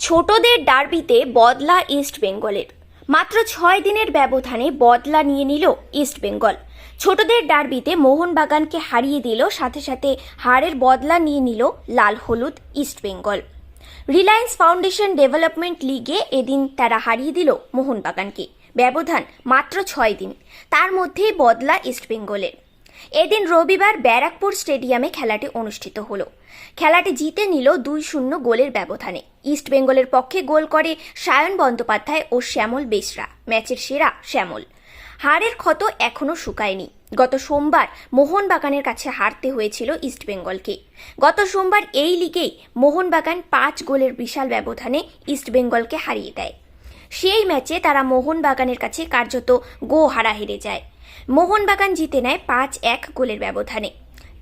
ছোটদের ডার্বিতে বদলা ইস্ট বেঙ্গলের। মাত্র ছয় দিনের ব্যবধানে বদলা নিয়ে নিল ইস্ট বেঙ্গল। ছোটদের ডার্বিতে মোহনবাগানকে হারিয়ে দিল, সাথে সাথে হারের বদলা নিয়ে নিল লাল হলুদ East Bengal. Reliance Foundation development লিগে এদিন তারা হারিয়ে দিল মোহনবাগানকে। ব্যবধান মাত্র ছয় দিন। তার মধ্যেই বদলা ইস্টবেঙ্গলের এদিন রবিবার ব্যারাকপুর স্টেডিয়ামে খেলাটি অনুষ্ঠিত হলো। খেলাটি জিতে নিল দুই শূন্য গোলের ব্যবধানে। ইস্টবেঙ্গলের পক্ষে গোল করে সায়ন বন্দ্যোপাধ্যায় ও শ্যামল বেসরা। ম্যাচের সেরা শ্যামল। হারের ক্ষত এখনও শুকায়নি। গত সোমবার মোহনবাগানের কাছে হারতে হয়েছিল ইস্টবেঙ্গলকে গত সোমবার এই লিগেই মোহনবাগান পাঁচ গোলের বিশাল ব্যবধানে ইস্টবেঙ্গলকে হারিয়ে দেয়। সেই ম্যাচে তারা মোহনবাগানের কাছে কার্যত গো হারা হেরে যায়। মোহনবাগান জিতে নেয় পাঁচ এক গোলের ব্যবধানে।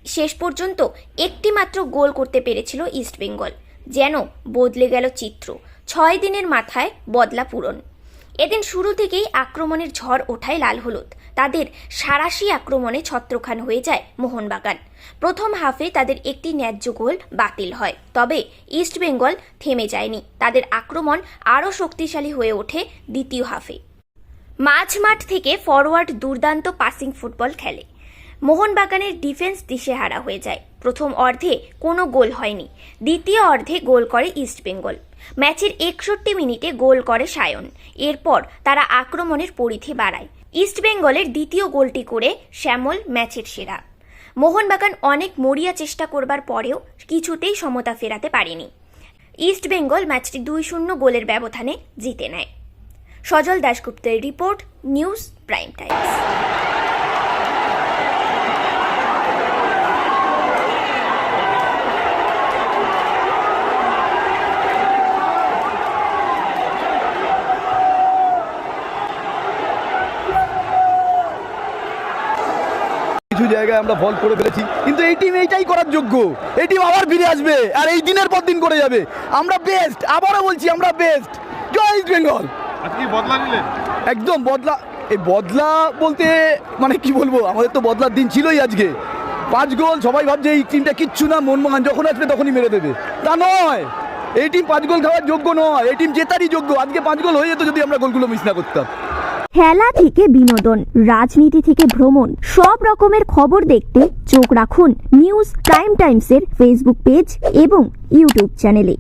শেষ পর্যন্ত একটি মাত্র গোল করতে পেরেছিল ইস্টবেঙ্গল যেন বদলে গেল চিত্র। ছয় দিনের মাথায় বদলা পূরণ। এদিন শুরু থেকেই আক্রমণের ঝড় ওঠায় লাল হলুদ। তাদের সারাশি আক্রমণে ছত্রখান হয়ে যায় মোহনবাগান। প্রথম হাফে তাদের একটি ন্যায্য গোল বাতিল হয়, তবে ইস্টবেঙ্গল থেমে যায়নি। তাদের আক্রমণ আরও শক্তিশালী হয়ে ওঠে দ্বিতীয় হাফে। মাঝমাঠ থেকে ফরওয়ার্ড দুর্দান্ত পাসিং ফুটবল খেলে। মোহনবাগানের ডিফেন্স দিশেহারা হয়ে যায়। প্রথম অর্ধে কোনো গোল হয়নি। দ্বিতীয় অর্ধে গোল করে ইস্টবেঙ্গল ম্যাচের একষট্টি মিনিটে গোল করে সায়ন। এরপর তারা আক্রমণের পরিধি বাড়ায়। ইস্টবেঙ্গলের দ্বিতীয় গোলটি করে শ্যামল ম্যাচের সেরা। মোহনবাগান অনেক মরিয়া চেষ্টা করবার পরেও কিছুতেই সমতা ফেরাতে পারেনি। ইস্টবেঙ্গল ম্যাচটি দুই শূন্য গোলের ব্যবধানে জিতে নেয়। সজল দাশগুপ্তের রিপোর্ট, নিউজ, প্রাইম টাইমস। কিছু জায়গায় আমরা ফল করে ফেলেছি, কিন্তু এই টিম এইটাই করার যোগ্য। এই টিম আবার ফিরে আসবে, আর এই দিনের পর দিন করে যাবে। আমরা বেস্ট আবারও বলছি আমরা বেস্ট জয় ইস্ট বেঙ্গল। আজকে বদলা নিলেন? একদম বদলা এই বদলা বলতে মানে কি বলব আমাদের তো বদলার দিন ছিলই আজকে। পাঁচ গোল সবাই ভাবছে এই টিমটা কিচ্ছু না মনমোহন যখন আসবে তখনই মেরে দেবে। তা নয় এই টিম পাঁচ গোল খাওয়ার যোগ্য নয় এই টিম জেতারই যোগ্য। আজকে পাঁচ গোল হয়ে যেত যদি আমরা গোলগুলো মিস না করতাম। খেলা থেকে বিনোদন রাজনীতি থেকে ভ্রমণ সব রকমের খবর দেখতে চোখ রাখুন নিউজ প্রাইম টাইমসের ফেসবুক পেজ এবং ইউটিউব চ্যানেলে